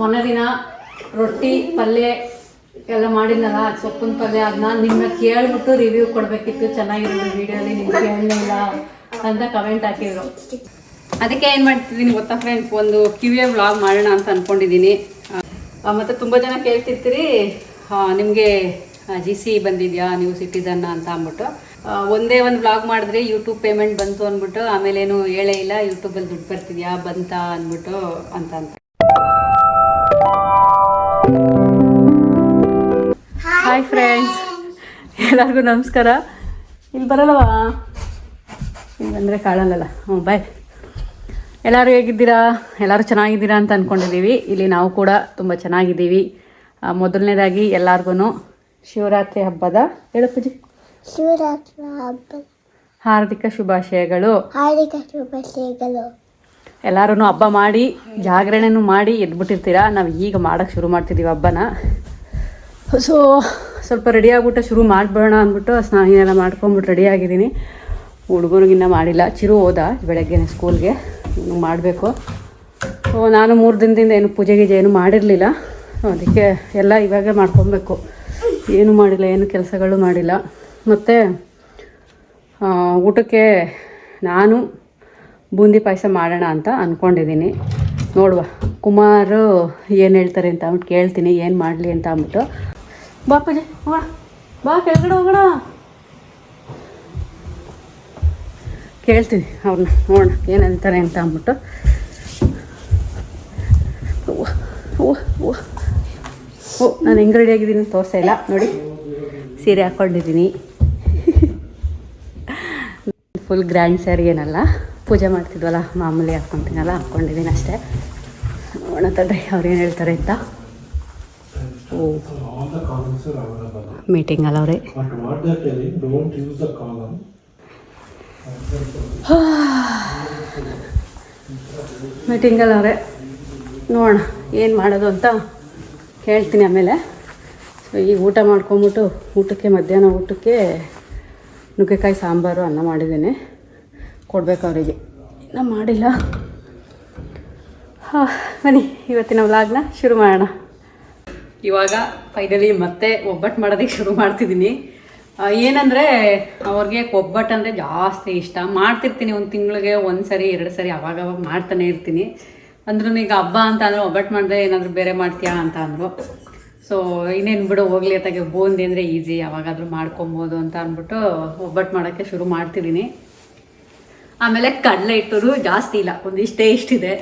ಮೊನ್ನೆ ದಿನ ರೊಟ್ಟಿ, ಪಲ್ಯ ಎಲ್ಲ ಮಾಡಿದ್ನಲ್ಲ ಸೊಪ್ಪಿನ ಪಲ್ಯ ಅದನ್ನ ನಿಮ್ಮನ್ನ ಕೇಳ್ಬಿಟ್ಟು ರಿವ್ಯೂ ಕೊಡಬೇಕಿತ್ತು, ಚೆನ್ನಾಗಿರೋದು ವಿಡಿಯೋಲಿ ನಿಮ್ಗೆ ಕೇಳಲಿಲ್ಲ ಅಂತ ಕಮೆಂಟ್ ಹಾಕಿದ್ರು. ಅದಕ್ಕೆ ಏನು ಮಾಡ್ತಿದ್ದೀನಿ ಗೊತ್ತಾ ಫ್ರೆಂಡ್ಸ್ ಒಂದು ಕಿವಿಯ ವ್ಲಾಗ್ ಮಾಡೋಣ ಅಂತ ಅಂದ್ಕೊಂಡಿದ್ದೀನಿ ಮತ್ತು ತುಂಬ ಜನ ಕೇಳ್ತಿರ್ತೀರಿ. ನಿಮಗೆ ಜಿ ಸಿ ಬಂದಿದೆಯಾ ನೀವು ಸಿಟಿಸನ್ನ ಅಂತ ಅಂದ್ಬಿಟ್ಟು. ಒಂದೇ ಒಂದು ವ್ಲಾಗ್ ಮಾಡಿದ್ರೆ ಯೂಟ್ಯೂಬ್ ಪೇಮೆಂಟ್ ಬಂತು ಅಂದ್ಬಿಟ್ಟು ಏನು ಹೇಳೇ ಇಲ್ಲ ಯೂಟ್ಯೂಬಲ್ಲಿ ದುಡ್ಡು ಬರ್ತಿದ್ಯಾ, ಬಂತಾ ಅಂದ್ಬಿಟ್ಟು ಅಂತ ಅಂತ. ಹಾಯ್ ಫ್ರೆಂಡ್ಸ್ ಎಲ್ಲರಿಗೂ ನಮಸ್ಕಾರ. ಇಲ್ಲಿ ಬರಲ್ಲವಾ? ಇಲ್ಲಿ ಬಂದರೆ ಕಾಣಲ್ಲಲ್ಲ ಹ್ಞೂ ಬಾಯ್ ಎಲ್ಲರೂ ಹೇಗಿದ್ದೀರಾ? ಎಲ್ಲರೂ ಚೆನ್ನಾಗಿದ್ದೀರಾ ಅಂತ ಅಂದ್ಕೊಂಡಿದ್ದೀವಿ ಇಲ್ಲಿ ನಾವು ಕೂಡ ತುಂಬ ಚೆನ್ನಾಗಿದ್ದೀವಿ. ಮೊದಲನೇದಾಗಿ ಎಲ್ಲರಿಗೂ ಶಿವರಾತ್ರಿ ಹಬ್ಬದ ಹೇಳಪ್ಪಜಿ ಶಿವರಾತ್ರಿ ಹಬ್ಬ. ಹಾರ್ದಿಕ ಶುಭಾಶಯಗಳು. ಹಾರ್ದಿಕ ಶುಭಾಶಯಗಳು. ಎಲ್ಲರೂ ಹಬ್ಬ ಮಾಡಿ ಜಾಗರಣೆನೂ ಮಾಡಿ ಎದ್ಬಿಟ್ಟಿರ್ತೀರಾ? ನಾವು ಈಗ ಮಾಡೋಕ್ಕೆ ಶುರು ಮಾಡ್ತಿದ್ದೀವಿ ಹಬ್ಬನ. ಸೊ ಸ್ವಲ್ಪ ರೆಡಿ ಆಗ್ಬಿಟ್ಟು ಶುರು ಮಾಡಿಬಿಡೋಣ ಅಂದ್ಬಿಟ್ಟು ಸ್ನಾನ ಮಾಡ್ಕೊಂಬಿಟ್ಟು ರೆಡಿ ಆಗಿದ್ದೀನಿ. ಹುಡುಗರಿಗಿನ್ನ ಮಾಡಿಲ್ಲ. ಚಿರು ಹೋದ ಬೆಳಗ್ಗೆನೆ ಸ್ಕೂಲ್ಗೆ. ಮಾಡಬೇಕು. ಸೊ ನಾನು ಮೂರು ದಿನದಿಂದ ಏನು ಪೂಜೆ ಗೀಜೆ ಏನು ಮಾಡಿರಲಿಲ್ಲ. ಅದಕ್ಕೆ ಎಲ್ಲ ಇವಾಗೇ ಮಾಡ್ಕೊಬೇಕು. ಏನು ಮಾಡಿಲ್ಲ, ಏನು ಕೆಲಸಗಳು ಮಾಡಿಲ್ಲ. ಮತ್ತು ಊಟಕ್ಕೆ ನಾನು ಬೂಂದಿ ಪಾಯಸ ಮಾಡೋಣ ಅಂತ ಅಂದ್ಕೊಂಡಿದ್ದೀನಿ ನೋಡುವ. ಕುಮಾರು ಏನು ಹೇಳ್ತಾರೆ ಅಂತ ಅಂದ್ಬಿಟ್ಟು ಕೇಳ್ತೀನಿ. ಏನು ಮಾಡಲಿ ಅಂತ ಅಂದ್ಬಿಟ್ಟು. ಬಾ ಪೂಜೆ ಬಾ, ಕೆಳಗಡೆ ಹೋಗೋಣ. ಕೇಳ್ತೀನಿ ಅವ್ರನ್ನ, ನೋಡೋಣ ಏನಂತಾರೆ ಅಂತ ಅಂದ್ಬಿಟ್ಟು. ಓ, ನಾನು ಹೆಂಗೆ ರೆಡಿ ಆಗಿದ್ದೀನಿ ತೋರಿಸ್ತಾ ಇಲ್ಲ. ನೋಡಿ, ಸೀರೆ ಹಾಕ್ಕೊಂಡಿದ್ದೀನಿ. ಫುಲ್ ಗ್ರ್ಯಾಂಡ್ ಸ್ಯಾರಿ ಏನಲ್ಲ, ಪೂಜೆ ಮಾಡ್ತಿದ್ವಲ್ಲ, ಮಾಮೂಲಿ ಹಾಕ್ಕೊತೀನಲ್ಲ ಹಾಕ್ಕೊಂಡಿದ್ದೀನಿ ಅಷ್ಟೇ. ನೋಡೋಣ ಅವ್ರು ಏನು ಹೇಳ್ತಾರೆ ಅಂತ. ಓ ಅಲ್ಲ ಅವರೇ. ಮೀಟಿಂಗ್ ಅಲ್ಲ ಅವರೇ. ನೋಡೋಣ ಏನು ಮಾಡೋದು ಅಂತ ಹೇಳ್ತೀನಿ ಆಮೇಲೆ. ಸೊ ಈಗ ಊಟ ಮಾಡ್ಕೊಂಬಿಟ್ಟು ಊಟಕ್ಕೆ ಮಧ್ಯಾಹ್ನ ಊಟಕ್ಕೆ ನುಗ್ಗೆಕಾಯಿ ಸಾಂಬಾರು ಅನ್ನ ಮಾಡಿದ್ದೀನಿ. ಕೊಡ್ಬೇಕು ಅವರಿಗೆ. ಇನ್ನೂ ಮಾಡಿಲ್ಲ. ಹಾಂ ಬನ್ನಿ ಇವತ್ತಿನ ವ್ಲಾಗ್ನ ಶುರು ಮಾಡೋಣ. ಇವಾಗ ಫೈನಲಿ ಮತ್ತೆ ಒಬ್ಬಟ್ಟು ಮಾಡೋದಕ್ಕೆ ಶುರು ಮಾಡ್ತಿದ್ದೀನಿ. ಏನಂದರೆ, ಅವ್ರಿಗೆ ಒಬ್ಬಟ್ಟು ಅಂದರೆ ಜಾಸ್ತಿ ಇಷ್ಟ. ಮಾಡ್ತಿರ್ತೀನಿ ಒಂದು ತಿಂಗಳಿಗೆ ಒಂದು ಸರಿ, ಎರಡು ಸರಿ ಅವಾಗ ಅವಾಗ ಮಾಡ್ತಾನೆ ಇರ್ತೀನಿ. ಅಂದ್ರೂ ಈಗ ಹಬ್ಬ ಅಂತ ಅಂದರೆ ಒಬ್ಬಟ್ಟು ಮಾಡಿದ್ರೆ ಏನಾದರೂ ಬೇರೆ ಮಾಡ್ತೀಯಾ ಅಂತ ಅಂದರು. ಸೊ ಇನ್ನೇನು ಬಿಡು, ಹೋಗ್ಲಿ ಅತ್ತಾಗೆ ಬೂಂದಿ ಅಂದರೆ ಈಸಿ ಯಾವಾಗಾದರೂ ಮಾಡ್ಕೊಬೋದು ಅಂತ ಅಂದ್ಬಿಟ್ಟು ಒಬ್ಬಟ್ಟು ಮಾಡೋಕ್ಕೆ ಶುರು ಮಾಡ್ತಿದ್ದೀನಿ. ಆಮೇಲೆ ಕಡಲೆ ಹಿಟ್ಟರು ಜಾಸ್ತಿ ಇಲ್ಲ. ಒಂದಿಷ್ಟೇ ಇಷ್ಟಿದೆ.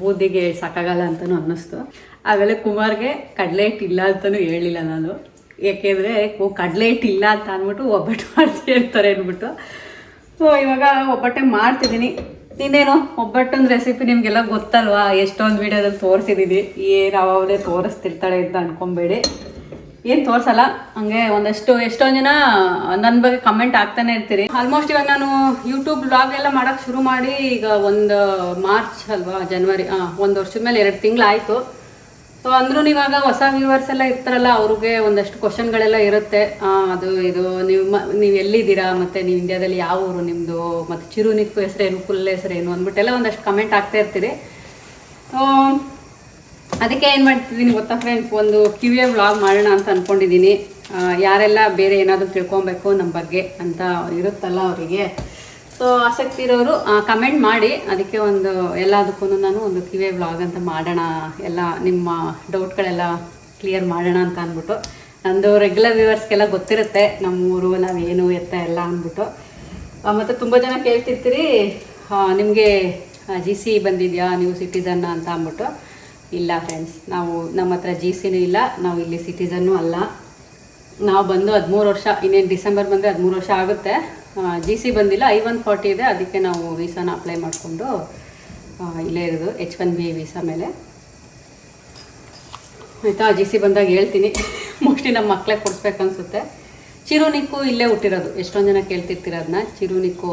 ಬೂದಿಗೆ ಸಾಕಾಗಲ್ಲ ಅಂತಲೂ ಅನ್ನಿಸ್ತು. ಆಮೇಲೆ ಕುಮಾರ್ಗೆ ಕಡಲೆ ಹಿಟ್ಟು ಇಲ್ಲ ಅಂತಲೂ ಹೇಳಿಲ್ಲ ನಾನು. ಯಾಕೆಂದರೆ, ಓ ಕಡಲೆ ಹಿಟ್ಟು ಇಲ್ಲ ಅಂತ ಅಂದ್ಬಿಟ್ಟು ಒಬ್ಬಟ್ಟು ಮಾಡ್ತೀನಿ ಇರ್ತಾರೆ ಅಂದ್ಬಿಟ್ಟು. ಸೊ ಇವಾಗ ಒಬ್ಬಟ್ಟೆ ಮಾಡ್ತಿದ್ದೀನಿ. ಇನ್ನೇನು, ಒಬ್ಬಟ್ಟೊಂದು ರೆಸಿಪಿ ನಿಮಗೆಲ್ಲ ಗೊತ್ತಲ್ವಾ? ಎಷ್ಟೊಂದು ವೀಡಿಯೋದಲ್ಲಿ ತೋರಿಸಿದ್ದೀನಿ ಏನು ಅವಾಗಲೇ ತೋರಿಸ್ತಿರ್ತಾಳೆ ಅಂತ ಅಂದ್ಕೊಬೇಡಿ ಏನು ತೋರಿಸಲ್ಲ? ಹಂಗೆ ಒಂದಷ್ಟು, ಎಷ್ಟೊಂದು ಜನ ನನ್ನ ಬಗ್ಗೆ ಕಮೆಂಟ್ ಆಗ್ತಾನೆ ಇರ್ತೀರಿ. ಆಲ್ಮೋಸ್ಟ್ ಇವಾಗ ನಾನು ಯೂಟ್ಯೂಬ್ ಬ್ಲಾಗ್ ಎಲ್ಲ ಮಾಡೋಕ್ಕೆ ಶುರು ಮಾಡಿ ಈಗ ಒಂದು ಮಾರ್ಚ್ ಅಲ್ವಾ ಜನವರಿ ಹಾಂ ಒಂದು ವರ್ಷದ ಮೇಲೆ ಎರಡು ತಿಂಗಳಾಯಿತು. ಸೊ ಅಂದ್ರೂ ಇವಾಗ ಹೊಸ ವ್ಯೂವರ್ಸ್ ಎಲ್ಲ ಇರ್ತಾರಲ್ಲ, ಅವ್ರಿಗೆ ಒಂದಷ್ಟು ಕ್ವಶನ್ಗಳೆಲ್ಲ ಇರುತ್ತೆ. ಅದು, ಇದು, ನೀವು ನೀವು ಎಲ್ಲಿದ್ದೀರಾ? ಮತ್ತು ನೀವು ಇಂಡಿಯಾದಲ್ಲಿ ಯಾವ ಊರು ನಿಮ್ಮದು ಮತ್ತು ಚಿರುನಿಕ್ಕು ಹೆಸರೇನು ಫುಲ್ ಹೆಸರೇನು ಅಂದ್ಬಿಟ್ಟೆಲ್ಲ ಒಂದಷ್ಟು ಕಮೆಂಟ್ ಆಗ್ತಾ ಇರ್ತೀರಿ. ಸೊ ಅದಕ್ಕೆ ಏನು ಮಾಡ್ತಿದ್ದೀನಿ ಗೊತ್ತಾ ಫ್ರೆಂಡ್ಸ್ ಒಂದು ಕಿವಿಯ ವ್ಲಾಗ್ ಮಾಡೋಣ ಅಂತ ಅಂದ್ಕೊಂಡಿದ್ದೀನಿ ಯಾರೆಲ್ಲ ಬೇರೆ ಏನಾದರೂ ತಿಳ್ಕೊಬೇಕು ನಮ್ಮ ಬಗ್ಗೆ ಅಂತ ಇರುತ್ತಲ್ಲ ಅವರಿಗೆ. ಸೊ ಆಸಕ್ತಿ ಇರೋರು ಕಮೆಂಟ್ ಮಾಡಿ. ಅದಕ್ಕೆ ಒಂದು ಎಲ್ಲದಕ್ಕೂ ನಾನು ಒಂದು ಕಿವೇ ವ್ಲಾಗ್ ಅಂತ ಮಾಡೋಣ, ಎಲ್ಲ ನಿಮ್ಮ ಡೌಟ್ಗಳೆಲ್ಲ ಕ್ಲಿಯರ್ ಮಾಡೋಣ ಅಂತ ಅಂದ್ಬಿಟ್ಟು. ನಂದು ರೆಗ್ಯುಲರ್ ವ್ಯೂವರ್ಸ್ಗೆಲ್ಲ ಗೊತ್ತಿರುತ್ತೆ ನಮ್ಮೂರು ನಾವೇನು ಎತ್ತ ಎಲ್ಲ ಅಂದ್ಬಿಟ್ಟು. ಮತ್ತು ತುಂಬ ಜನ ಕೇಳ್ತಿರ್ತೀರಿ ನಿಮಗೆ ಜಿ ಸಿ ಬಂದಿದೆಯಾ, ನೀವು ಸಿಟಿಸನ್ನ ಅಂತ ಅಂದ್ಬಿಟ್ಟು. ಇಲ್ಲ ಫ್ರೆಂಡ್ಸ್ ನಾವು ನಮ್ಮ ಹತ್ರ ಜಿ ಸಿನೂ ಇಲ್ಲ, ನಾವು ಇಲ್ಲಿ ಸಿಟಿಸನ್ನು ಅಲ್ಲ. ನಾವು ಬಂದು ಹದಿಮೂರು ವರ್ಷ, ಇನ್ನೇನು ಡಿಸೆಂಬರ್ ಬಂದರೆ ಹದಿಮೂರು ವರ್ಷ ಆಗುತ್ತೆ. ಜಿ ಸಿ ಬಂದಿಲ್ಲ ಐ ಒನ್ ಫಾರ್ಟಿ ಇದೆ, ಅದಕ್ಕೆ ನಾವು ವೀಸಾನ ಅಪ್ಲೈ ಮಾಡಿಕೊಂಡು ಇಲ್ಲೇ ಇರೋದು ಎಚ್ ಒನ್ ಬಿ ವೀಸಾ ಮೇಲೆ. ಆಯಿತಾ ಜಿ ಸಿ ಬಂದಾಗ ಹೇಳ್ತೀನಿ. ಮೋಸ್ಟ್ಲಿ ನಮ್ಮ ಮಕ್ಕಳೇ ಕೊಡಿಸ್ಬೇಕು ಅನ್ಸುತ್ತೆ. ಚಿರುನಿಕ್ಕು ಇಲ್ಲೇ ಹುಟ್ಟಿರೋದು. ಎಷ್ಟೊಂದು ಜನ ಕೇಳ್ತಿರ್ತೀರ ಅದನ್ನ ಚಿರುನಿಕ್ಕು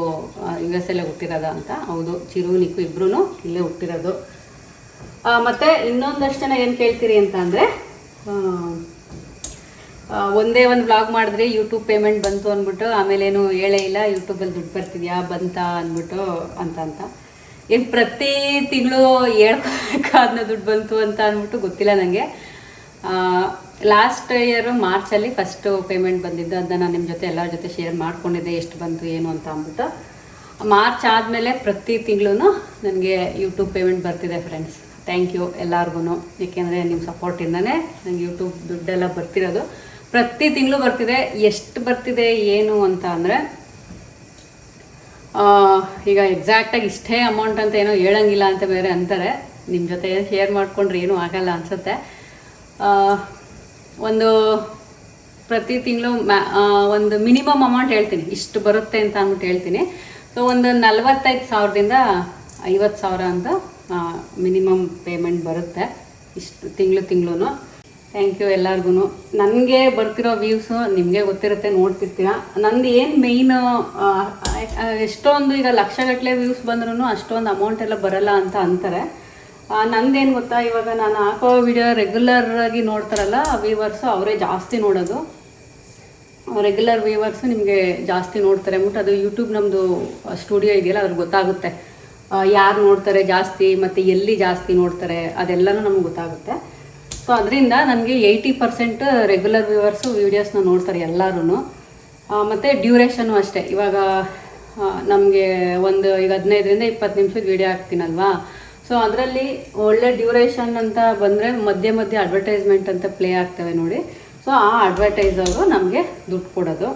ಯು ಎಸ್ ಎಲ್ಲೇ ಹುಟ್ಟಿರೋದ ಅಂತ? ಹೌದು, ಚಿರುನಿಕ್ಕು ಇಬ್ಬರೂ ಇಲ್ಲೇ ಹುಟ್ಟಿರೋದು. ಮತ್ತೆ ಇನ್ನೊಂದಷ್ಟು ಜನ ಏನು ಕೇಳ್ತೀರಿ ಅಂತ ಅಂದರೆ ಒಂದೇ ಒಂದು ಬ್ಲಾಗ್ ಮಾಡಿದ್ರೆ ಯೂಟ್ಯೂಬ್ ಪೇಮೆಂಟ್ ಬಂತು ಅಂದ್ಬಿಟ್ಟು, ಆಮೇಲೇನು ಹೇಳೇ ಇಲ್ಲ ಯೂಟ್ಯೂಬಲ್ಲಿ ದುಡ್ಡು ಬರ್ತಿದ್ಯಾ, ಬಂತಾ ಅಂದ್ಬಿಟ್ಟು ಅಂತ ಅಂತ. ಏನು ಪ್ರತಿ ತಿಂಗಳು ಹೇಳ್ಕೊಬೇಕಾದ್ನ ದುಡ್ಡು ಬಂತು ಅಂತ ಅಂದ್ಬಿಟ್ಟು ಗೊತ್ತಿಲ್ಲ ನನಗೆ ಲಾಸ್ಟ್ ಇಯರು ಮಾರ್ಚಲ್ಲಿ ಫಸ್ಟು ಪೇಮೆಂಟ್ ಬಂದಿದ್ದು ಅದನ್ನ ನಾನು ನಿಮ್ಮ ಜೊತೆ ಎಲ್ಲರ ಜೊತೆ ಶೇರ್ ಮಾಡ್ಕೊಂಡಿದ್ದೆ, ಎಷ್ಟು ಬಂತು, ಏನು ಅಂತ ಅಂದ್ಬಿಟ್ಟು. ಮಾರ್ಚ್ ಆದಮೇಲೆ ಪ್ರತಿ ತಿಂಗಳು ನನಗೆ ಯೂಟ್ಯೂಬ್ ಪೇಮೆಂಟ್ ಬರ್ತಿದೆ ಫ್ರೆಂಡ್ಸ್ ಥ್ಯಾಂಕ್ ಯು ಎಲ್ಲರಿಗೂ ಏಕೆಂದರೆ ನಿಮ್ಮ ಸಪೋರ್ಟಿಂದನೇ ನನಗೆ ಯೂಟ್ಯೂಬ್ ದುಡ್ಡೆಲ್ಲ ಬರ್ತಿರೋದು. ಪ್ರತಿ ತಿಂಗಳು ಬರ್ತಿದೆ, ಎಷ್ಟು ಬರ್ತಿದೆ, ಏನು ಅಂತ ಅಂದರೆ ಈಗ ಎಕ್ಸಾಕ್ಟಾಗಿ ಇಷ್ಟೇ ಅಮೌಂಟ್ ಅಂತ ಏನೋ ಹೇಳಂಗಿಲ್ಲ ಅಂತ ಬೇರೆ ಅಂತಾರೆ. ನಿಮ್ಮ ಜೊತೆ ಶೇರ್ ಮಾಡಿಕೊಂಡ್ರೆ ಏನೂ ಆಗಲ್ಲ ಅನಿಸುತ್ತೆ. ಒಂದು ಪ್ರತಿ ತಿಂಗಳು ಒಂದು ಮಿನಿಮಮ್ ಅಮೌಂಟ್ ಹೇಳ್ತೀನಿ. ಇಷ್ಟು ಬರುತ್ತೆ ಅಂತ ಅಂದ್ಬಿಟ್ಟು ಹೇಳ್ತೀನಿ. ಸೊ ಒಂದು ನಲ್ವತ್ತೈದು ಸಾವಿರದಿಂದ ಐವತ್ತು ಸಾವಿರ ಅಂತ ಮಿನಿಮಮ್ ಪೇಮೆಂಟ್ ಬರುತ್ತೆ. ಇಷ್ಟು ತಿಂಗಳು ತಿಂಗಳು ಥ್ಯಾಂಕ್ ಯು ಎಲ್ಲರಿಗೂ ನನಗೆ ಬರ್ತಿರೋ ವ್ಯೂಸು ನಿಮಗೆ ಗೊತ್ತಿರುತ್ತೆ, ನೋಡ್ತಿರ್ತೀರ. ನಂದು ಏನು ಮೇಯ್ನು ಎಷ್ಟೊಂದು ಈಗ ಲಕ್ಷಗಟ್ಟಲೆ ವ್ಯೂಸ್ ಬಂದ್ರೂ ಅಷ್ಟೊಂದು ಅಮೌಂಟ್ ಎಲ್ಲ ಬರಲ್ಲ ಅಂತ ಅಂತಾರೆ. ನಂದೇನು ಗೊತ್ತಾ, ಇವಾಗ ನಾನು ಹಾಕೋ ವಿಡಿಯೋ ರೆಗ್ಯುಲರಾಗಿ ನೋಡ್ತಾರಲ್ಲ ವ್ಯೂವರ್ಸು ಅವರೇ ಜಾಸ್ತಿ ನೋಡೋದು. ರೆಗ್ಯುಲರ್ ವ್ಯೂವರ್ಸು ನಿಮಗೆ ಜಾಸ್ತಿ ನೋಡ್ತಾರೆ. ಅಂದ್ಬಿಟ್ಟು ಅದು ಯೂಟ್ಯೂಬ್ ನಮ್ಮದು ಸ್ಟುಡಿಯೋ ಇದೆಯಲ್ಲ ಅವ್ರಿಗೆ ಗೊತ್ತಾಗುತ್ತೆ. ಯಾರು ನೋಡ್ತಾರೆ ಜಾಸ್ತಿ, ಮತ್ತು ಎಲ್ಲಿ ಜಾಸ್ತಿ ನೋಡ್ತಾರೆ, ಅದೆಲ್ಲನೂ ನಮ್ಗೆ ಗೊತ್ತಾಗುತ್ತೆ. ಸೊ ಅದರಿಂದ ನನಗೆ ಏಯ್ಟಿ ಪರ್ಸೆಂಟ್ ರೆಗ್ಯುಲರ್ ವ್ಯೂವರ್ಸು ವೀಡಿಯೋಸ್ನ ನೋಡ್ತಾರೆ ಎಲ್ಲರೂ ಮತ್ತು ಡ್ಯೂರೇಷನು ಅಷ್ಟೇ. ಇವಾಗ ನಮಗೆ ಒಂದು ಈಗ ಹದಿನೈದರಿಂದ ಇಪ್ಪತ್ತು ನಿಮಿಷದ ವೀಡಿಯೋ ಹಾಕ್ತೀನಲ್ವಾ? ಸೊ ಅದರಲ್ಲಿ ಒಳ್ಳೆ ಡ್ಯೂರೇಷನ್ ಅಂತ ಬಂದರೆ ಮಧ್ಯೆ ಮಧ್ಯೆ ಅಡ್ವರ್ಟೈಸ್ಮೆಂಟ್ ಅಂತ ಪ್ಲೇ ಆಗ್ತವೆ ನೋಡಿ. ಸೊ ಆ ಅಡ್ವರ್ಟೈಸರು ನಮಗೆ ದುಡ್ಡು ಕೊಡೋದು.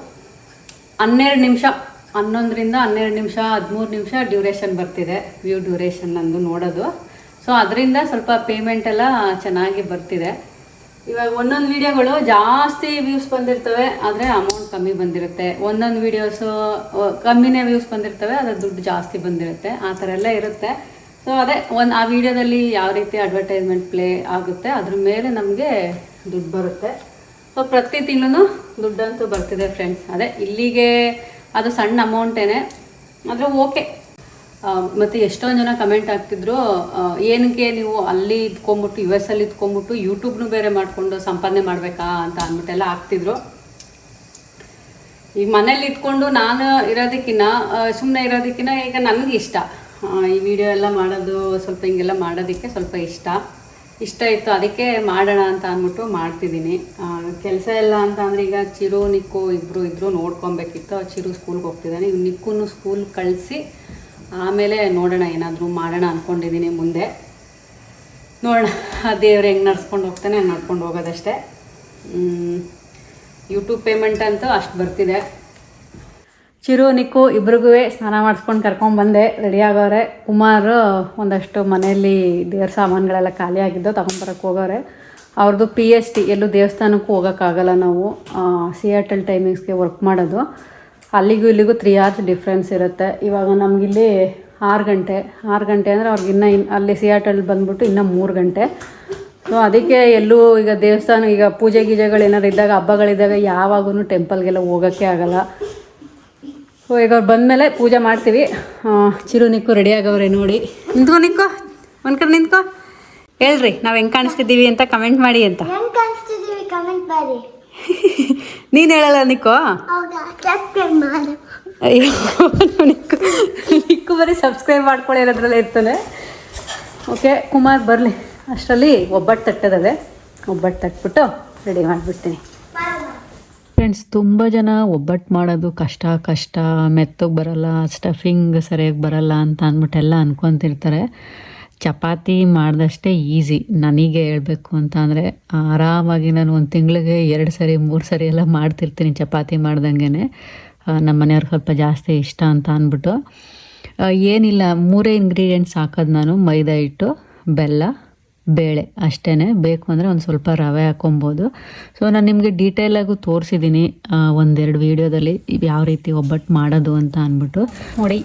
ಹನ್ನೆರಡು ನಿಮಿಷ, ಹನ್ನೊಂದರಿಂದ ಹನ್ನೆರಡು ನಿಮಿಷ, ಹದಿಮೂರು ನಿಮಿಷ ಡ್ಯೂರೇಷನ್ ಬರ್ತಿದೆ ವ್ಯೂ ಡ್ಯೂರೇಷನ್ ನಂದು ನೋಡೋದು. ಸೊ ಅದರಿಂದ ಸ್ವಲ್ಪ ಪೇಮೆಂಟ್ ಎಲ್ಲ ಚೆನ್ನಾಗಿ ಬರ್ತಿದೆ. ಇವಾಗ ಒಂದೊಂದು ವೀಡಿಯೋಗಳು ಜಾಸ್ತಿ ವ್ಯೂಸ್ ಬಂದಿರ್ತವೆ, ಆದರೆ ಅಮೌಂಟ್ ಕಮ್ಮಿ ಬಂದಿರುತ್ತೆ. ಒಂದೊಂದು ವೀಡಿಯೋಸು ಕಮ್ಮಿನೇ ವ್ಯೂಸ್ ಬಂದಿರ್ತವೆ ಅದ್ರ ದುಡ್ಡು ಜಾಸ್ತಿ ಬಂದಿರುತ್ತೆ. ಆ ಥರ ಎಲ್ಲ ಇರುತ್ತೆ. ಸೊ ಅದೇ ಒಂದು, ಆ ವಿಡಿಯೋದಲ್ಲಿ ಯಾವ ರೀತಿ ಅಡ್ವರ್ಟೈಸ್ಮೆಂಟ್ ಪ್ಲೇ ಆಗುತ್ತೆ, ಅದ್ರ ಮೇಲೆ ನಮಗೆ ದುಡ್ಡು ಬರುತ್ತೆ. ಸೊ ಪ್ರತಿ ತಿಂಗಳೂ ದುಡ್ಡಂತೂ ಬರ್ತಿದೆ ಫ್ರೆಂಡ್ಸ್ ಅದೇ ಇಲ್ಲಿಗೆ ಅದು ಸಣ್ಣ ಅಮೌಂಟೇನೆ ಆದರೆ ಓಕೆ ಮತ್ತು ಎಷ್ಟೊಂದು ಜನ ಕಮೆಂಟ್ ಹಾಕ್ತಿದ್ರು ಏನಕ್ಕೆ ನೀವು ಅಲ್ಲಿ ಇದ್ಕೊಂಬಿಟ್ಟು ಯು ಎಸ್ ಅಲ್ಲಿ ಇದ್ಕೊಂಬಿಟ್ಟು ಯೂಟ್ಯೂಬ್ನು ಬೇರೆ ಮಾಡಿಕೊಂಡು ಸಂಪಾದನೆ ಮಾಡಬೇಕಾ ಅಂತ ಅಂದ್ಬಿಟ್ಟೆಲ್ಲ ಹಾಕ್ತಿದ್ರು. ಈಗ ಮನೇಲಿ ಇದ್ಕೊಂಡು ನಾನು ಇರೋದಕ್ಕಿನ್ನ ಸುಮ್ಮನೆ ಇರೋದಕ್ಕಿನ್ನ ಈಗ ನನಗೆ ಇಷ್ಟ. ಈ ವಿಡಿಯೋ ಎಲ್ಲ ಮಾಡೋದು ಸ್ವಲ್ಪ ಹಿಂಗೆಲ್ಲ ಮಾಡೋದಕ್ಕೆ ಸ್ವಲ್ಪ ಇಷ್ಟ. ಇಷ್ಟ ಇತ್ತು, ಅದಕ್ಕೆ ಮಾಡೋಣ ಅಂತ ಅಂದ್ಬಿಟ್ಟು ಮಾಡ್ತಿದ್ದೀನಿ. ಕೆಲಸ ಎಲ್ಲ ಅಂತ ಅಂದರೆ ಈಗ ಚಿರು, ನಿಕ್ಕು ಇಬ್ಬರು ಇದ್ರು ನೋಡ್ಕೊಬೇಕಿತ್ತು. ಚಿರು ಸ್ಕೂಲ್ಗೆ ಹೋಗ್ತಿದ್ದಾನೆ. ಇವ್ ನಿಕ್ಕೂ ಸ್ಕೂಲ್ ಕಳಿಸಿ ಆಮೇಲೆ ನೋಡೋಣ, ಏನಾದರೂ ಮಾಡೋಣ ಅಂದ್ಕೊಂಡಿದ್ದೀನಿ ಮುಂದೆ. ನೋಡೋಣ, ಆ ದೇವ್ರು ಹೆಂಗೆ ನಡ್ಸ್ಕೊಂಡು ಹೋಗ್ತಾನೆ, ಹಂಗೆ ನಡ್ಕೊಂಡು ಹೋಗೋದಷ್ಟೇ. ಯೂಟ್ಯೂಬ್ ಪೇಮೆಂಟ್ ಅಂತೂ ಅಷ್ಟು ಬರ್ತಿದೆ. ಚಿರು, ನಿಕ್ಕು ಇಬ್ರಿಗೂ ಸ್ನಾನ ಮಾಡಿಸ್ಕೊಂಡು ಕರ್ಕೊಂಡು ಬಂದೆ. ರೆಡಿ ಆಗೋರೆ ಕುಮಾರ್ ಒಂದಷ್ಟು ಮನೆಯಲ್ಲಿ ದೇವ್ರ ಸಾಮಾನುಗಳೆಲ್ಲ ಖಾಲಿ ಆಗಿದ್ದು ತಗೊಂಬರಕ್ಕೆ ಹೋಗೋರೆ ಅವ್ರದ್ದು ಪಿ ಎಚ್ ಟಿ ಎಲ್ಲೂ ದೇವಸ್ಥಾನಕ್ಕೂ ಹೋಗೋಕ್ಕಾಗಲ್ಲ ನಾವು. ಸಿಯಾಟಲ್ ಟೈಮಿಂಗ್ಸ್ಗೆ ವರ್ಕ್ ಮಾಡೋದು. ಅಲ್ಲಿಗೂ ಇಲ್ಲಿಗೂ ತ್ರೀ ಅವರ್ಸ್ ಡಿಫ್ರೆನ್ಸ್ ಇರುತ್ತೆ. ಇವಾಗ ನಮಗಿಲ್ಲಿ ಆರು ಗಂಟೆ ಆರು ಗಂಟೆ ಅಂದರೆ ಅವ್ರಿಗೆ ಇನ್ನೂ ಇನ್ನು ಅಲ್ಲಿ ಸಿಯಾಟಲ್ ಬಂದ್ಬಿಟ್ಟು ಇನ್ನೂ ಮೂರು ಗಂಟೆ. ಸೊ ಅದಕ್ಕೆ ಎಲ್ಲೂ ಈಗ ದೇವಸ್ಥಾನ ಈಗ ಪೂಜೆ ಗೀಜೆಗಳು ಏನಾರು ಇದ್ದಾಗ ಹಬ್ಬಗಳಿದ್ದಾಗ ಯಾವಾಗೂ ಟೆಂಪಲ್ಗೆಲ್ಲ ಹೋಗೋಕ್ಕೆ ಆಗಲ್ಲ. ಸೊ ಈಗ ಅವ್ರು ಬಂದಮೇಲೆ ಪೂಜೆ ಮಾಡ್ತೀವಿ. ಚಿರು ನಿಕ್ಕು ರೆಡಿ ಆಗವ್ರೆ ನೋಡಿ. ನಿಂತ್ಕೊ ನಿಂತ್ಕೊ ಒಂದು ಕಡೆ ನಿಂತ್ಕೊ. ಹೇಳ್ರಿ ನಾವು ಹೆಂಗೆ ಕಾಣಿಸ್ತಿದ್ದೀವಿ ಅಂತ ಕಮೆಂಟ್ ಮಾಡಿ ಅಂತ. ನೀನು ಹೇಳಲ್ಲ ನಿಕ್ಕೋ? ಅಯ್ಯೋ ನಿಕ್ಕು ನಿಕ್ಕು ಬರೀ ಸಬ್ಸ್ಕ್ರೈಬ್ ಮಾಡ್ಕೊಳ್ಳಿ ಅನ್ನೋದ್ರಲ್ಲೇ ಇರ್ತಾನೆ. ಓಕೆ ಕುಮಾರ್ ಬರಲಿ. ಅಷ್ಟರಲ್ಲಿ ಒಬ್ಬಟ್ಟು ತಟ್ಟದದೆ ಒಬ್ಬಟ್ಟು ತಟ್ಬಿಟ್ಟು ರೆಡಿ ಮಾಡಿಬಿಡ್ತೀನಿ. ಫ್ರೆಂಡ್ಸ್ ತುಂಬ ಜನ ಒಬ್ಬಟ್ಟು ಮಾಡೋದು ಕಷ್ಟ ಕಷ್ಟ ಮೆತ್ತಗೆ ಬರಲ್ಲ ಸ್ಟಫಿಂಗ್ ಸರಿಯಾಗಿ ಬರಲ್ಲ ಅಂತ ಅಂದ್ಬಿಟ್ಟೆಲ್ಲ ಅನ್ಕೊತಿರ್ತಾರೆ. ಚಪಾತಿ ಮಾಡಿದಷ್ಟೇ ಈಸಿ. ನನಗೆ ಹೇಳಬೇಕು ಅಂತ ಅಂದರೆ ಆರಾಮಾಗಿ ನಾನು ಒಂದು ತಿಂಗಳಿಗೆ ಎರಡು ಸರಿ, ಮೂರು ಸರಿ ಎಲ್ಲ ಮಾಡ್ತಿರ್ತೀನಿ ಚಪಾತಿ ಮಾಡ್ದಂಗೆ ನಮ್ಮ ಮನೆಯವ್ರಿಗೆ ಸ್ವಲ್ಪ ಜಾಸ್ತಿ ಇಷ್ಟ ಅಂತ ಅಂದ್ಬಿಟ್ಟು. ಏನಿಲ್ಲ, ಮೂರೇ ಇಂಗ್ರೀಡಿಯೆಂಟ್ಸ್ ಹಾಕೋದು ನಾನು. ಮೈದಾ ಹಿಟ್ಟು, ಬೆಲ್ಲ, ಬೇಳೆ ಅಷ್ಟೇ ಬೇಕು ಅಂದರೆ ಒಂದು ಸ್ವಲ್ಪ ರವೆ ಹಾಕೊಬೋದು. ಸೊ ನಾನು ನಿಮಗೆ ಡೀಟೇಲಾಗೂ ತೋರಿಸಿದ್ದೀನಿ ಒಂದೆರಡು ವೀಡಿಯೋದಲ್ಲಿ ಯಾವ ರೀತಿ ಒಬ್ಬಟ್ಟು ಮಾಡೋದು ಅಂತ ಅಂದ್ಬಿಟ್ಟು. ನೋಡಿ,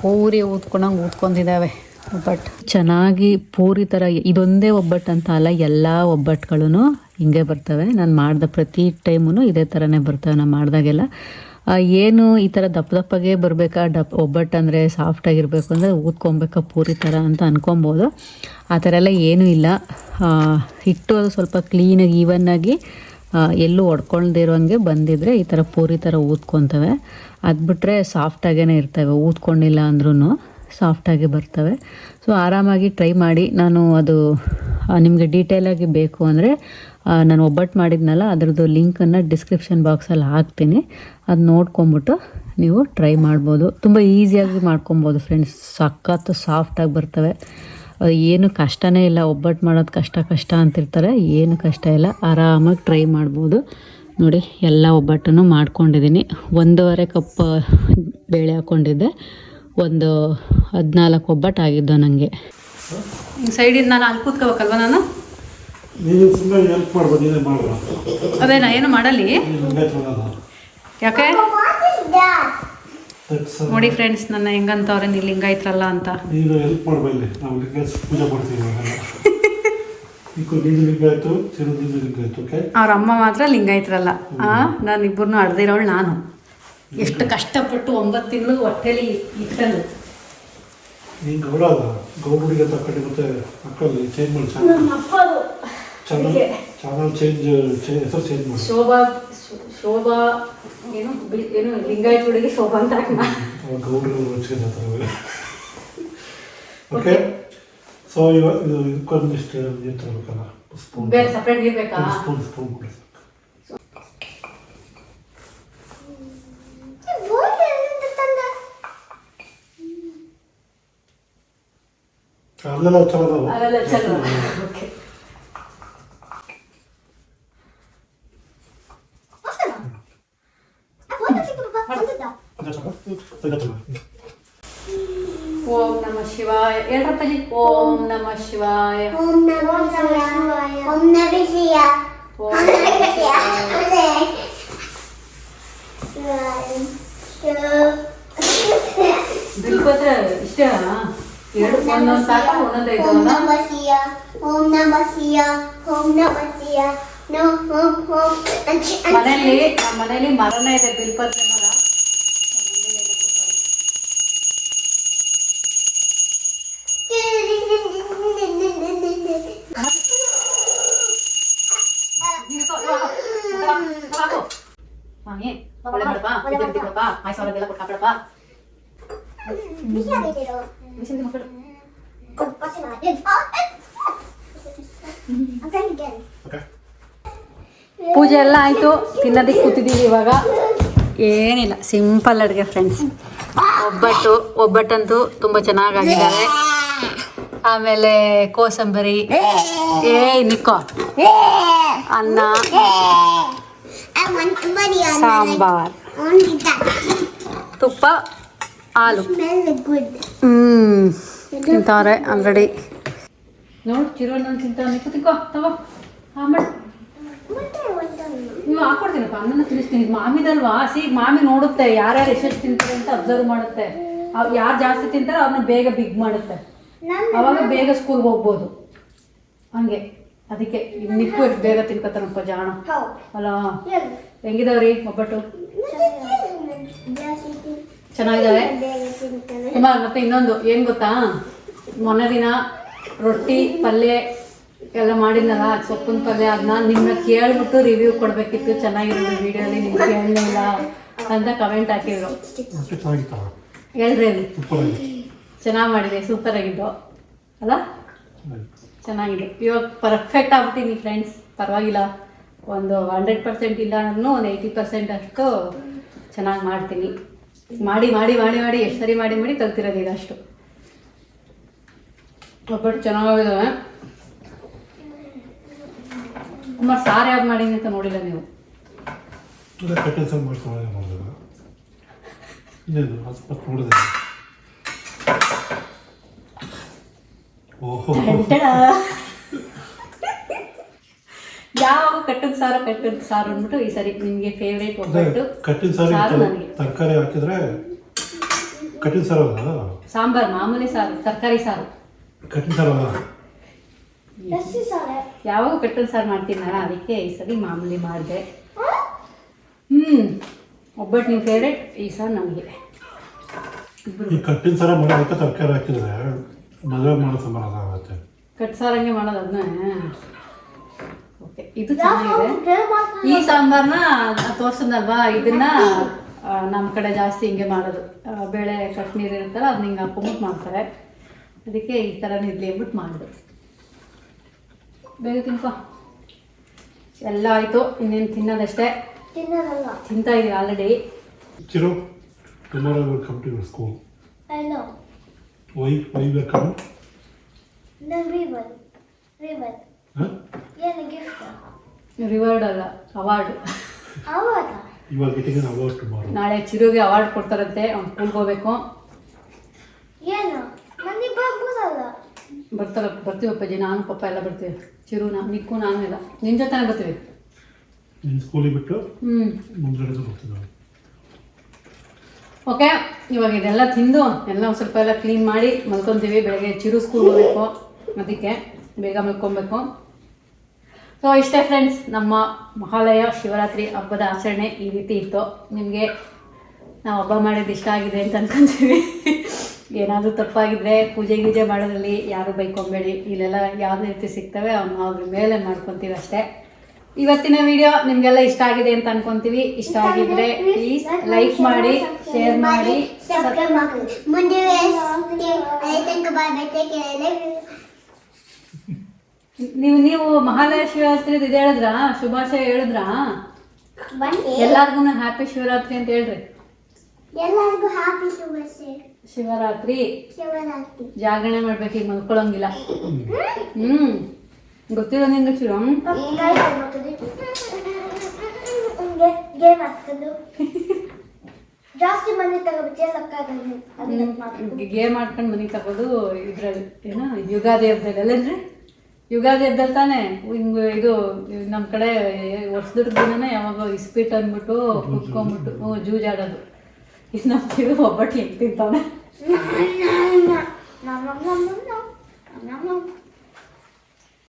ಪೂರಿ ಊದ್ಕೊಂಡಂಗೆ ಊದ್ಕೊಂಡಿದ್ದಾವೆ. ಒಬ್ಬಟ್ಟು ಚೆನ್ನಾಗಿ ಪೂರಿ ಥರ ಇದೊಂದೇ ಒಬ್ಬಟ್ಟು ಅಂತ ಅಲ್ಲ, ಎಲ್ಲ ಒಬ್ಬಟ್ಟುಗಳು ಹಿಂಗೆ ಬರ್ತವೆ. ನಾನು ಮಾಡಿದ ಪ್ರತಿ ಟೈಮು ಇದೇ ಥರನೇ ಬರ್ತವೆ ನಾನು ಮಾಡಿದಾಗೆಲ್ಲ. ಏನು ಈ ಥರ ದಪ್ಪ ದಪ್ಪಗೆ ಬರಬೇಕಾ, ಡಪ್ ಒಬ್ಬಟ್ಟು ಅಂದರೆ ಸಾಫ್ಟಾಗಿರಬೇಕು ಅಂದರೆ ಊದ್ಕೊಬೇಕಾ ಪೂರಿ ಥರ ಅಂತ ಅಂದ್ಕೊಬೋದು ಆ ಥರ ಎಲ್ಲ ಏನೂ ಇಲ್ಲ. ಹಿಟ್ಟು ಅದು ಸ್ವಲ್ಪ ಕ್ಲೀನಾಗಿ ಈವನ್ನಾಗಿ ಎಲ್ಲೂ ಇರೋಂಗೆ ಬಂದಿದ್ರೆ ಈ ಥರ ಪೂರಿ ಥರ ಊದ್ಕೊತವೆ. ಅದು ಬಿಟ್ಟರೆ ಸಾಫ್ಟಾಗೇ ಇರ್ತವೆ, ಊದ್ಕೊಂಡಿಲ್ಲ ಅಂದ್ರೂ ಸಾಫ್ಟಾಗಿ ಬರ್ತವೆ. ಸೊ ಆರಾಮಾಗಿ ಟ್ರೈ ಮಾಡಿ ನಾನು ಅದು ನಿಮಗೆ ಡೀಟೇಲಾಗಿ ಬೇಕು ಅಂದರೆ ನಾನು ಒಬ್ಬಟ್ಟು ಮಾಡಿದ್ನಲ್ಲ, ಅದರದ್ದು ಲಿಂಕನ್ನು ಡಿಸ್ಕ್ರಿಪ್ಷನ್ ಬಾಕ್ಸಲ್ಲಿ ಹಾಕ್ತೀನಿ. ಅದು ನೋಡ್ಕೊಂಬಿಟ್ಟು ನೀವು ಟ್ರೈ ಮಾಡ್ಬೋದು. ತುಂಬ ಈಸಿಯಾಗಿ ಮಾಡ್ಕೊಬೋದು ಫ್ರೆಂಡ್ಸ್ ಸಖತ್ತು ಸಾಫ್ಟಾಗಿ ಬರ್ತವೆ. ಏನು ಕಷ್ಟನೇ ಇಲ್ಲ. ಒಬ್ಬಟ್ಟು ಮಾಡೋದು ಕಷ್ಟ ಕಷ್ಟ ಅಂತಿರ್ತಾರೆ. ಏನು ಕಷ್ಟ ಇಲ್ಲ. ಆರಾಮಾಗಿ ಟ್ರೈ ಮಾಡ್ಬೋದು. ನೋಡಿ, ಎಲ್ಲ ಒಬ್ಬಟ್ಟನ್ನು ಮಾಡ್ಕೊಂಡಿದ್ದೀನಿ. ಒಂದೂವರೆ ಕಪ್ ಬೇಳೆ ಹಾಕ್ಕೊಂಡಿದ್ದೆ. ಒಂದು ಹದಿನಾಲ್ಕು ಒಬ್ಬಟ್ಟು ಆಗಿದ್ದು ನನಗೆ ಸೈಡಿಂದ ನಾನು ಅಲ್ಲಿ ಕೂತ್ಕೋಬೇಕಲ್ವ ನಾನು? ನೀನು ಸುಮ್ಮನೆ ಹೆಲ್ಪ್ ಮಾಡ್ಬೋದು ನೀನೇ ಮಾಡುವ ಅದೇ ನಾ ಏನು ಮಾಡಲಿ? ಯಾಕೆ? ನೋಡಿ ಫ್ರೆಂಡ್ಸ್ ನನ್ನ ಹೆಂಗಂತವ್ರೆ ನೀವು ಲಿಂಗಾಯ್ತ್ರಲ್ಲ ಅಂತ. ನೀನು ಹೆಲ್ಪ್ ಮಾಡ್ಬಲ್ಲಿ ನಾವು ಲಿಂಗಾಯತ್ ಪೂಜೆ ಮಾಡ್ತೀವಿ ಇವಾಗೆಲ್ಲ ಈಗ ನೀನು ಲಿಂಗಾಯ್ತು ಚಿರು ಓಕೆ ಅವ್ರ ಅಮ್ಮ ಮಾತ್ರ ಲಿಂಗಾಯ್ತ್ರಲ್ಲ ಆ ನಾನು ಇಬ್ಬರನ್ನೂ ಅಡ್ದಿರೋಳು ನಾನು. ಎಷ್ಟು ಕಷ್ಟಪಟ್ಟು ಒಂಬತ್ತು ತಿಂಗಳು ಹೊಟ್ಟೆಲಿ ಇಟ್ಟನು. ನೀನು ಗೌಡ ಅಲ್ಲ? ಗೌಡುಡಿಗೆ ತಕ್ಕಂಡು ಮತ್ತೆ ಮಕ್ಕಳಲ್ಲಿ ಚೇಂಜ್ ಮಾಡಿ ಚಾನಲ್. ಚಾನಲ್ ಚೇಂಜ್ ಹೆಸರು ಚೇಂಜ್ ಮಾಡಿ. ಶೋಭಾ ಶೋಭಾ ಏನು ಏನು ಲಿಂಗಾಯತ್ ಹುಡುಗಿ ಶೋಭಾ ಅಂತ ಗೌಡರು ಚೇಂಜ್ ಆಗ್ತಾರೆ ಓಕೆ ಸೊ ಇವಾಗ ಇದು ಇದಕ್ಕೊಂದಿಷ್ಟು ನೀರು ತರಬೇಕಲ್ಲ? ಸ್ಪೂನ್ ಬೇರೆ ಸಪ್ರೇಟ್ ಬೇಕಾ ಸ್ಪೂನ್ ಸ್ಪೂನ್ ಕೊಡಿ. അവിടുന്ന് ഒച്ച വന്നത് ഓം നമ ശിവായ. എടപ്പജി ഓം നമ ശിവായ. ഓം നമ ശിവായ. ഓം നമ ശിവായ. ഓം നമ ശിവായ. ദിൽപത്ര Namah Shivaya. Om Namah Shivaya. ಓಂ Om Namah Shivaya. ಬಿಲ್ಪತ್ರ ಇಷ್ಟೇ ಎರಡು ಒಂದೊಂದು ಸಾಕು ಒಂದೊಂದು ಐದು Om Namah Shivaya. Om Namah Shivaya. Om Namah Shivaya. No, Om Om. And and ಮನೆಯಲ್ಲಿ ನಮ್ಮ ಮನೆಯಲ್ಲಿ ಮರನೇ ಇದೆ ಬಿಲ್ಪತ್ರೆ ಮರ ನಿಂತ್ಕೊ, ಇವಾಗ, ಇವಾಗ, ಇವಾಗ ಹಾಕು. ಸ್ವಾಮಿ, ಒಳ್ಳೆ ಮಾಡಪ್ಪ, ಇದು ಬಿಟ್ಟಿಕೊಡಪ್ಪ, ಪಾಯ್ಸ ಅವ್ರಿಗೆಲ್ಲ ಬಿಸಿ ಮಕ್ಕಳು. ಪೂಜೆ ಎಲ್ಲ ಆಯಿತು. ತಿನ್ನೋದಕ್ಕೆ ಕೂತಿದ್ದೀವಿ ಇವಾಗ. ಏನಿಲ್ಲ ಸಿಂಪಲ್ ಅಡುಗೆ ಫ್ರೆಂಡ್ಸ್ ಒಬ್ಬಟ್ಟು ಒಬ್ಬಟ್ಟಂತೂ ತುಂಬ ಚೆನ್ನಾಗಾಗಿದ್ದಾರೆ ಆಮೇಲೆ ಕೋಸಂಬರಿ. ಏ ನಿಕ್ಕೋ. ಅನ್ನ. ಸಾಂಬಾರ್. ತುಪ್ಪ. ಹಾಲು. ಹ್ಞೂ ತಿಂತಾರೆ ಆಲ್ರೆಡಿ. ನೋಡು ಚಿರು ತಿಂತಾವೆ ತಿಕ್ಕೋ ತಗೋ. ಆಮೇಲೆ? ನೀವು ಹಾಕೊಡ್ತೀನಪ್ಪ ಅನ್ನನ ತಿನ್ನಿಸ್ತೀನಿ. ಮಾಮಿದಲ್ವಾ? ಸಿ ಮಾಮಿ ನೋಡುತ್ತೆ ಯಾರ್ಯಾರು ಎಷ್ಟೆಷ್ಟು ತಿಂತಾರೆ ಅಂತ ಅಬ್ಸರ್ವ್ ಮಾಡುತ್ತೆ. ಯಾರು ಜಾಸ್ತಿ ತಿಂತಾರೋ ಅವ್ರನ್ನ ಬೇಗ ಬಿಗ್ ಮಾಡುತ್ತೆ. ಅವಾಗ ಬೇಗ ಸ್ಕೂಲ್ಗೆ ಹೋಗ್ಬೋದು. ಹಂಗೆ. ಅದಕ್ಕೆ ನಿಕ್ಕು ಎಷ್ಟು ಬೇಗ ತಿನ್ಕೋತಾರಪ್ಪ ಜಾಣ? ಅಲ್ಲ. ಹೆಂಗಿದಾವ್ರಿ ಒಬ್ಬಟ್ಟು. ಚೆನ್ನಾಗಿದ್ದಾವೆ? ಕುಮಾರ್ ಮತ್ತೆ ಇನ್ನೊಂದು ಏನು ಗೊತ್ತಾ? ಮೊನ್ನೆ ದಿನ ರೊಟ್ಟಿ ಪಲ್ಯ ಎಲ್ಲ ಮಾಡಿದ್ನಲ್ಲ ಸೊಪ್ಪಿನ ಪಲ್ಯ ಅದನ್ನ ನಿಮ್ಮನ್ನ ಕೇಳ್ಬಿಟ್ಟು ರಿವ್ಯೂ ಕೊಡಬೇಕಿತ್ತು. ಚೆನ್ನಾಗಿರೋದು ವಿಡಿಯೋಲಿ ನಿಮ್ಗೆ ಕೇಳಲಿಲ್ಲ ಅಂತ ಕಮೆಂಟ್ ಹಾಕಿದ್ರು. ಹೇಳ್ರಿ ಅಲ್ಲಿ. ಚೆನ್ನಾಗಿ ಮಾಡಿದೆ ಸೂಪರ್ ಆಗಿದ್ದು ಅಲ್ಲ ಚೆನ್ನಾಗಿದೆ. ಇವಾಗ ಪರ್ಫೆಕ್ಟ್ ಆಗ್ಬಿಟ್ಟಿನಿ ಫ್ರೆಂಡ್ಸ್ ಪರವಾಗಿಲ್ಲ. ಒಂದು ಹಂಡ್ರೆಡ್ ಪರ್ಸೆಂಟ್ ಇಲ್ಲ ಅಂದ್ರೂ ಒಂದು ಏಯ್ಟಿ ಪರ್ಸೆಂಟ್ ಅಷ್ಟು ಚೆನ್ನಾಗಿ ಮಾಡ್ತೀನಿ. ಮಾಡಿ ಮಾಡಿ ಮಾಡಿ ಮಾಡಿ ಎಷ್ಟು ಸರಿ ಮಾಡಿ ಮಾಡಿ ಕಲ್ತಿರೋದು ಈಗ ಅಷ್ಟು. ಒಬ್ಬಟ್ಟು ಚೆನ್ನಾಗಿದ್ದಾವೆ ಕುಮಾರ್ ಸಾರು ಯಾವ್ದು ಮಾಡೀನಿ ಅಂತ ನೋಡಿಲ್ಲ ನೀವು? ನೋಡಿದೆ. ಓಹೋ. ಯಾವ ಕಟ್ಟದ ಸಾರು ಕಟ್ಟದ ಸಾರು ಅಂದ್ಬಿಟ್ಟು ಈ ಸರಿ ನಿಮಗೆ ಫೇವ್ರೇಟ್ ಒಬ್ಬಟ್ಟು. ಕಟ್ಟಿನ ಸಾರು ನನಗೆ ತರಕಾರಿ ಹಾಕಿದ್ರೆ ಕಟ್ಟಿನ ಸಾರು ಅಲ್ಲ? ಸಾಂಬಾರ್ ಮಾಮೂಲಿ ಸಾರು ತರಕಾರಿ ಸಾರು. ಕಟ್ಟಿನ ಸಾರು. ಯಾವಾಗ ಕಟ್ಟದ ಸಾರು ಮಾಡ್ತೀನಲ್ಲ ಅದಕ್ಕೆ ಈ ಸರಿ ಮಾಮೂಲಿ ಮಾಡಿದೆ. ಹ್ಞೂ ಒಬ್ಬಟ್ಟು ನಿಮ್ಮ ಫೇವ್ರೇಟ್ ಈ ಸಾರು ನಮಗೆ. ಈ ಕಟ್ಟಿನ ಸಾರ ಮಾಡೋದಕ್ಕೆ ತರಕಾರಿ ಹಾಕಿದ್ರೆ ಮದುವೆ ಮಾಡೋ ಸಂಬಂಧ ಆಗುತ್ತೆ. ಕಟ್ ಸಾರಂಗೆ ಮಾಡೋದು ಅದನ್ನ. ಇದು ಚೆನ್ನಾಗಿದೆ. ಈ ಸಾಂಬಾರ್ನ ತೋರ್ಸದಲ್ವಾ ಇದನ್ನ ನಮ್ಮ ಕಡೆ ಜಾಸ್ತಿ ಹಿಂಗೆ ಮಾಡೋದು. ಬೇಳೆ ಬೇಳೆ ನೀರು ಇರುತ್ತಲ್ಲ ಅದನ್ನ ಹಿಂಗೆ ಹಾಕೊಂಬಿಟ್ಟು ಮಾಡ್ತಾರೆ. ಅದಕ್ಕೆ ಈ ಥರ ಇಡ್ಲಿ ಅಂದ್ಬಿಟ್ಟು ಮಾಡಿದೆ. ಬೇಗ ತಿನ್ಕೋ. ಎಲ್ಲ ಆಯಿತು ಇನ್ನೇನು ತಿನ್ನೋದಷ್ಟೇ. ತಿಂತಾ ಇದೀವಿ already Chiru tomorrow will come to your school I why why are coming? The ribbon. ಏನು ಗಿಫ್ಟ್ ರಿವಾರ್ಡ್ ಅಲ್ಲ ಅವಾರ್ಡ್ ಅವಾರ್ಡ್ ಇವಾಗ are getting an award tomorrow. ನಾಳೆ ಚಿರುಗೆ ಅವಾರ್ಡ್ ಕೊಡ್ತಾರಂತೆ ಅವ್ನು ಸ್ಕೂಲ್ಗೆ ಹೋಗ್ಬೇಕು. ಏನು? ನನಗೆ ಬರ್ಬೋದಲ್ಲ ಬರ್ತಾರ ಬರ್ತೀವಿ ಅಪ್ಪಾಜಿ ನಾನು ಪಪ್ಪ ಎಲ್ಲ ಬರ್ತೀವಿ. ಚಿರು ನಾನು ನಿಕ್ಕು ನಾನು ಎಲ್ಲ ನಿನ್ನ ಜೊತೆ ಬರ್ತೀವಿ. ನಿನ್ನ ಸ್ಕೂಲಿಗೆ ಬಿಟ್ಟು ಹ್ಞೂ ಮುಂದ್ಗಡೆ ಬರ್ತಿದ್ದಾವೆ ಓಕೆ ಇವಾಗ ಇದೆಲ್ಲ ತಿಂದು ಎಲ್ಲ ಒಂದು ಸ್ವಲ್ಪ ಎಲ್ಲ ಕ್ಲೀನ್ ಮಾಡಿ ಮಲ್ಕೊತೀವಿ. ಬೆಳಗ್ಗೆ ಚಿರು ಸ್ಕೂಲ್ ಹೋಗ್ಬೇಕು. ಅದಕ್ಕೆ ಬೇಗ ಮಲ್ಕೊಬೇಕು. ಸೊ ಇಷ್ಟೇ ಫ್ರೆಂಡ್ಸ್ ನಮ್ಮ ಮಹಾಲಯ ಶಿವರಾತ್ರಿ ಹಬ್ಬದ ಆಚರಣೆ ಈ ರೀತಿ ಇತ್ತು. ನಿಮಗೆ ನಾವು ಹಬ್ಬ ಮಾಡಿದ್ದು ಇಷ್ಟ ಆಗಿದೆ ಅಂತ ಅನ್ಕೊಂತೀವಿ. ಏನಾದರೂ ತಪ್ಪಾಗಿದ್ರೆ ಪೂಜೆ ಗೀಜೆ ಮಾಡೋದ್ರಲ್ಲಿ ಯಾರು ಬೈಕೊಂಬೇಡಿ. ಇಲ್ಲೆಲ್ಲ ಯಾವ ರೀತಿ ಸಿಗ್ತವೆ ಅವ್ನು ಅವ್ರ ಮೇಲೆ ಮಾಡ್ಕೊತೀವಿ ಅಷ್ಟೇ. ಇವತ್ತಿನ ವಿಡಿಯೋ ನಿಮಗೆಲ್ಲ ಇಷ್ಟ ಆಗಿದೆ ಅಂತ ಅನ್ಕೊಂತೀವಿ. ಇಷ್ಟ ಆಗಿದ್ರೆ ಪ್ಲೀಸ್ ಲೈಕ್ ಮಾಡಿ ಶೇರ್ ಮಾಡಿ ಸಬ್ಸ್ಕ್ರೈಬ್ ಮಾಡಿ ಮುಂದೆ ಅದೇ ತನಕ ಬಾಯ್ ಬೈ ಟೇಕ್ ಕೇರ್ ನೀವು ನೀವು ಮಹಾಲಯ ಶಿವರಾತ್ರಿ ಇದು ಹೇಳಿದ್ರ? ಶುಭಾಶಯ ಹೇಳಿದ್ರ? ಬನ್ನಿ. ಎಲ್ಲಾರ್ಗು ಹ್ಯಾಪಿ ಶಿವರಾತ್ರಿ ಅಂತ ಹೇಳ್ರಿ. ಎಲ್ಲರಿಗೂ ಹ್ಯಾಪಿ ಶುಭಾಶಯ. ಶಿವರಾತ್ರಿ. ಶಿವರಾತ್ರಿ. ಜಾಗರಣೆ ಮಾಡ್ಬೇಕು ಈಗ ಮಲ್ಕೊಳಂಗಿಲ್ಲ. ಹ್ಮ್. ಗೊತ್ತಿಲ್ಲ ನಿಂಗೆ ಶಿವ? ಗೇಮ್ ಜಾಸ್ತಿ ಮನೆ ತಗೋಬಿಟ್ಟು ಗೇಮ್ ಆಡ್ಕೊಂಡು ಮನೆ ತಗೋದು ಇದ್ರಲ್ಲಿ ಏನ ಯುಗಾದಿ ಹಬ್ಬದಲ್ಲಿ ಅಲ್ಲೇನ್ರಿ ಯುಗಾದಿ ಹಬ್ಬದಲ್ಲಿ ತಾನೆ? ಹಿಂಗೆ ಇದು ನಮ್ಮ ಕಡೆ ವರ್ಷದ ದಿನನೇ ಯಾವಾಗ ಇಸ್ಪೀಟ್ ಅಂದ್ಬಿಟ್ಟು ಕುತ್ಕೊಂಡ್ಬಿಟ್ಟು ಜೂಜಾಡೋದು. ಇದು ನಮ್ಮ ಕಿವಿ ಒಬ್ಬಟ್ಟು ಹೆಂಗೆ ತಿಂತಾನೆ?